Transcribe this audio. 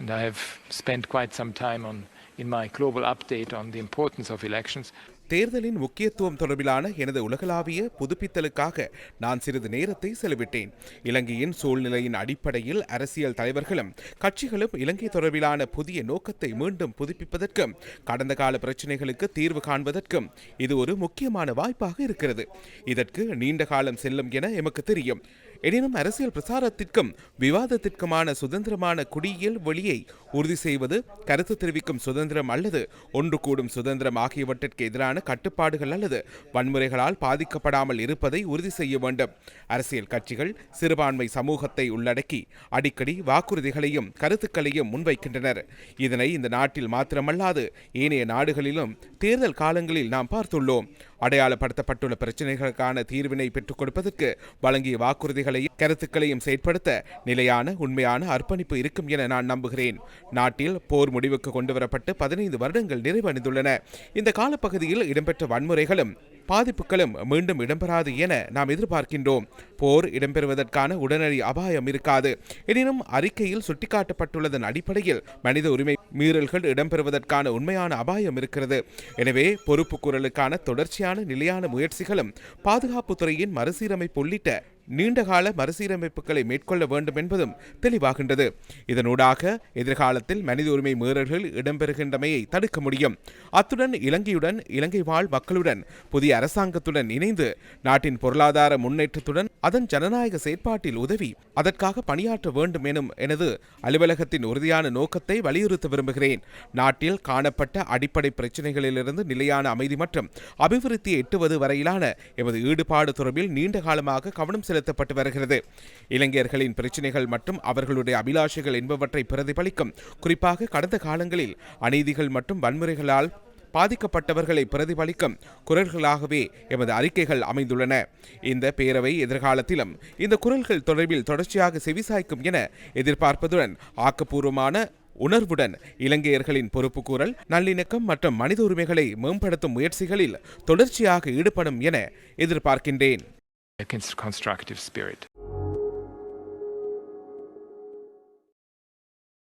And I have spent quite some time on, in my global update on the importance of elections. தேர்தலின் முக்கியத்துவம் தொடர்பிலான எனது உலகளாவிய புதுப்பித்தலுக்காக நான் சிறிது நேரத்தை செலவிட்டேன். இலங்கையின் சூழ்நிலையின் அடிப்படையில் அரசியல் தலைவர்களும் கட்சிகளும் இலங்கை தொடர்பிலான புதிய நோக்கத்தை மீண்டும் புதுப்பிப்பதற்கும் கடந்த கால பிரச்சினைகளுக்கு தீர்வு காண்பதற்கும் இது ஒரு முக்கியமான வாய்ப்பாக இருக்கிறது. இதற்கு நீண்ட காலம் செல்லும் என எமக்கு தெரியும். எனினும் அரசியல் பிரசாரத்திற்கும் விவாதத்திற்குமான சுதந்திரமான குடியியல் வழியை உறுதி செய்வது கருத்து தெரிவிக்கும் சுதந்திரம் அல்லது ஒன்று கூடும் சுதந்திரம் ஆகியவற்றிற்கு எதிரான கட்டுப்பாடுகள் அல்லது வன்முறைகளால் பாதிக்கப்படாமல் இருப்பதை உறுதி செய்ய வேண்டும். அரசியல் கட்சிகள் சிறுபான்மை சமூகத்தை உள்ளடக்கி அடிக்கடி வாக்குறுதிகளையும் கருத்துக்களையும் முன்வைக்கின்றனர். இதனை இந்த நாட்டில் மாத்திரமல்லாது ஏனைய நாடுகளிலும் தேர்தல் காலங்களில் நாம் பார்த்துள்ளோம். அடையாளப்படுத்தப்பட்டுள்ள பிரச்சினைகளுக்கான தீர்வினை பெற்றுக் கொடுப்பதற்கு வழங்கிய வாக்குறுதிகளையும் கருத்துக்களையும் செயற்படுத்த நிலையான உண்மையான அர்ப்பணிப்பு இருக்கும் என நான் நம்புகிறேன். நாட்டில் போர் முடிவுக்கு கொண்டுவரப்பட்டு பதினைந்து வருடங்கள் நிறைவடைந்துள்ளன. இந்த காலப்பகுதியில் இடம்பெற்ற வன்முறைகளும் பாதிப்புகளும் மீண்டும் இடம்பெறாது என நாம் எதிர்பார்க்கின்றோம். போர் இடம்பெறுவதற்கான உடனடி அபாயம் இருக்காது. எனினும் அறிக்கையில் சுட்டிக்காட்டப்பட்டுள்ளதன் அடிப்படையில் மனித உரிமை மீறல்கள் இடம்பெறுவதற்கான உண்மையான அபாயம் இருக்கிறது. எனவே பொறுப்பு குரலுக்கான தொடர்ச்சியான நிலையான முயற்சிகளும் பாதுகாப்புத்துறையின் மறுசீரமைப்பு உள்ளிட்ட நீண்டகால மறுசீரமைப்புகளை மேற்கொள்ள வேண்டும் என்பதும் தெளிவாகின்றது. இதனூடாக எதிர்காலத்தில் மனித உரிமை மீறல்கள் இடம்பெறுகின்றமையை தடுக்க முடியும். அத்துடன் இலங்கையுடன் இலங்கை வாழ் மக்களுடன் புதிய அரசாங்கத்துடன் இணைந்து நாட்டின் பொருளாதார முன்னேற்றத்துடன் அதன் ஜனநாயக செயற்பாட்டில் உதவி அதற்காக பணியாற்ற வேண்டும் எனும் எனது அலுவலகத்தின் உறுதியான நோக்கத்தை வலியுறுத்த விரும்புகிறேன். நாட்டில் காணப்பட்ட அடிப்படை பிரச்சினைகளிலிருந்து நிலையான அமைதி மற்றும் அபிவிருத்தியை எட்டுவது வரையிலான எமது ஈடுபாடு தொடர்பில் நீண்ட காலமாக கவனம் செலுத்தப்பட்டு வருகிறது. இளைஞர்களின் பிரச்சினைகள் மற்றும் அவர்களுடைய அபிலாஷைகள் என்பவற்றை பிரதிபலிக்கும். குறிப்பாக கடந்த காலங்களில் அநீதிகள் மற்றும் வன்முறைகளால் பாதிக்கப்பட்டவர்களை பிரதிபலிக்கும் குரல்களாகவே எமது அறிக்கைகள் அமைந்துள்ளன. இந்த பேரவை எதிர்காலத்திலும் இந்த குரல்கள் தொடர்பில் தொடர்ச்சியாக செவிசாய்க்கும் என எதிர்பார்ப்பதுடன் ஆக்கப்பூர்வமான உணர்வுடன் இலங்கையர்களின் பொறுப்புக்கூறல் நல்லிணக்கம் மற்றும் மனித உரிமைகளை மேம்படுத்தும் முயற்சிகளில் தொடர்ச்சியாக ஈடுபடும் என எதிர்பார்க்கின்றேன். Against constructive spirit.